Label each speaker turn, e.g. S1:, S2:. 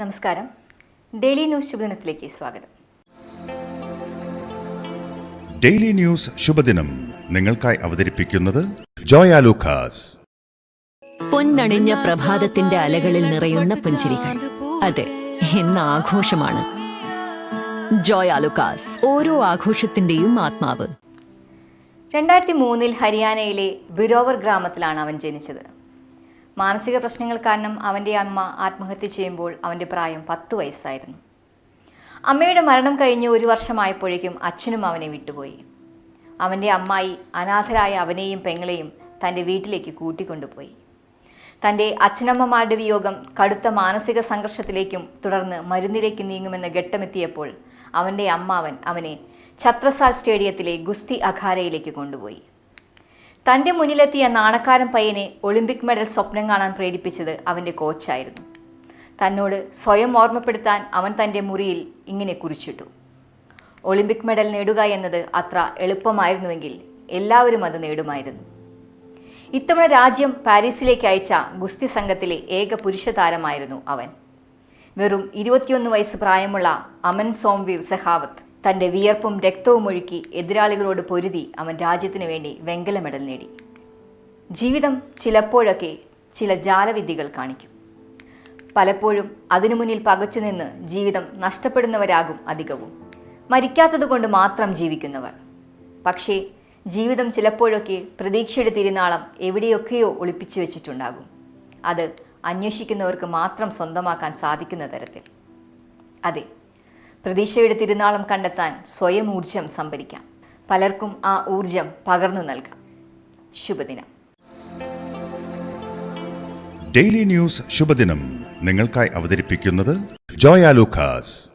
S1: നമസ്കാരം. Daily news ശുഭദിനത്തിലേക്ക് സ്വാഗതം.
S2: Daily news ശുഭദിനം നിങ്ങൾക്കായി അവതരിപ്പിക്കുന്നത് ജോയ ലൂക്കാസ്.
S3: പൊന്നണിഞ്ഞ പ്രഭാതത്തിന്റെ അലകളിൽ നിറയുന്ന പുഞ്ചിരികൾ. അതെ എന്ന ആഘോഷമാണ് ജോയ് ആലുക്കാസ് ഓരോ ആഘോഷത്തിന്റെയും ആത്മാവ്.
S1: രണ്ടായിരത്തി മൂന്നിൽ ഹരിയാനയിലെ ബിരോവർ ഗ്രാമത്തിലാണ് അവൻ ജനിച്ചത്. മാനസിക പ്രശ്നങ്ങൾ കാരണം അവന്റെ അമ്മ ആത്മഹത്യ ചെയ്യുമ്പോൾ അവന്റെ പ്രായം പത്ത് വയസ്സായിരുന്നു. അമ്മയുടെ മരണം കഴിഞ്ഞ് ഒരു വർഷമായപ്പോഴേക്കും അച്ഛനും അവനെ വിട്ടുപോയി. അവന്റെ അമ്മായി അനാഥരായ അവനെയും പെങ്ങളെയും തന്റെ വീട്ടിലേക്ക് കൂട്ടിക്കൊണ്ടുപോയി. തന്റെ അച്ഛനമ്മമാരുടെ വിയോഗം കടുത്ത മാനസിക സംഘർഷത്തിലേക്കും തുടർന്ന് മരുന്നിലേക്ക് നീങ്ങുമെന്ന ഘട്ടമെത്തിയപ്പോൾ അവന്റെ അമ്മാവൻ അവനെ ഛത്രസാൽ സ്റ്റേഡിയത്തിലെ ഗുസ്തി അഖാരയിലേക്ക് കൊണ്ടുപോയി. തന്റെ മുന്നിലെത്തിയ നാണക്കാരൻ പയ്യനെ ഒളിമ്പിക് മെഡൽ സ്വപ്നം കാണാൻ പ്രേരിപ്പിച്ചത് അവന്റെ കോച്ചായിരുന്നു. തന്നോട് സ്വയം ഓർമ്മപ്പെടുത്താൻ അവൻ തന്റെ മുറിയിൽ ഇങ്ങനെ കുറിച്ചിട്ടു. ഒളിമ്പിക് മെഡൽ നേടുക എന്നത് അത്ര എളുപ്പമായിരുന്നുവെങ്കിൽ എല്ലാവരും അത് നേടുമായിരുന്നു. ഇത്തവണ രാജ്യം പാരീസിലേക്ക് അയച്ച ഗുസ്തി സംഘത്തിലെ ഏക പുരുഷ താരമായിരുന്നു അവൻ. വെറും ഇരുപത്തിയൊന്ന് വയസ്സ് പ്രായമുള്ള അമൻ സോംവീർ സെഹാവത്ത് തന്റെ വിയർപ്പും രക്തവും ഒഴുക്കി എതിരാളികളോട് പൊരുതി അവൻ രാജ്യത്തിന് വേണ്ടി വെങ്കല മെഡൽ നേടി. ജീവിതം ചിലപ്പോഴൊക്കെ ചില ജാലവിദ്യകൾ കാണിക്കും. പലപ്പോഴും അതിനു മുന്നിൽ പകച്ചുനിന്ന് ജീവിതം നഷ്ടപ്പെടുന്നവരാകും അധികവും. മരിക്കാത്തതുകൊണ്ട് മാത്രം ജീവിക്കുന്നവർ. പക്ഷേ ജീവിതം ചിലപ്പോഴൊക്കെ പ്രതീക്ഷയുടെ തിരുനാളം എവിടെയൊക്കെയോ ഒളിപ്പിച്ചു വെച്ചിട്ടുണ്ടാകും. അത് അന്വേഷിക്കുന്നവർക്ക് മാത്രം സ്വന്തമാക്കാൻ സാധിക്കുന്ന തരത്തിൽ. അതെ പ്രതീക്ഷയുടെ തിരുനാളം കണ്ടെത്താൻ സ്വയം ഊർജം സംഭരിക്കാം. പലർക്കും ആ ഊർജം പകർന്നു നൽകാം. ശുഭദിനം.
S2: ഡെയിലി ന്യൂസ് ശുഭദിനം നിങ്ങൾക്കായി അവതരിപ്പിക്കുന്നത് ജോയ ലൂക്കാസ്.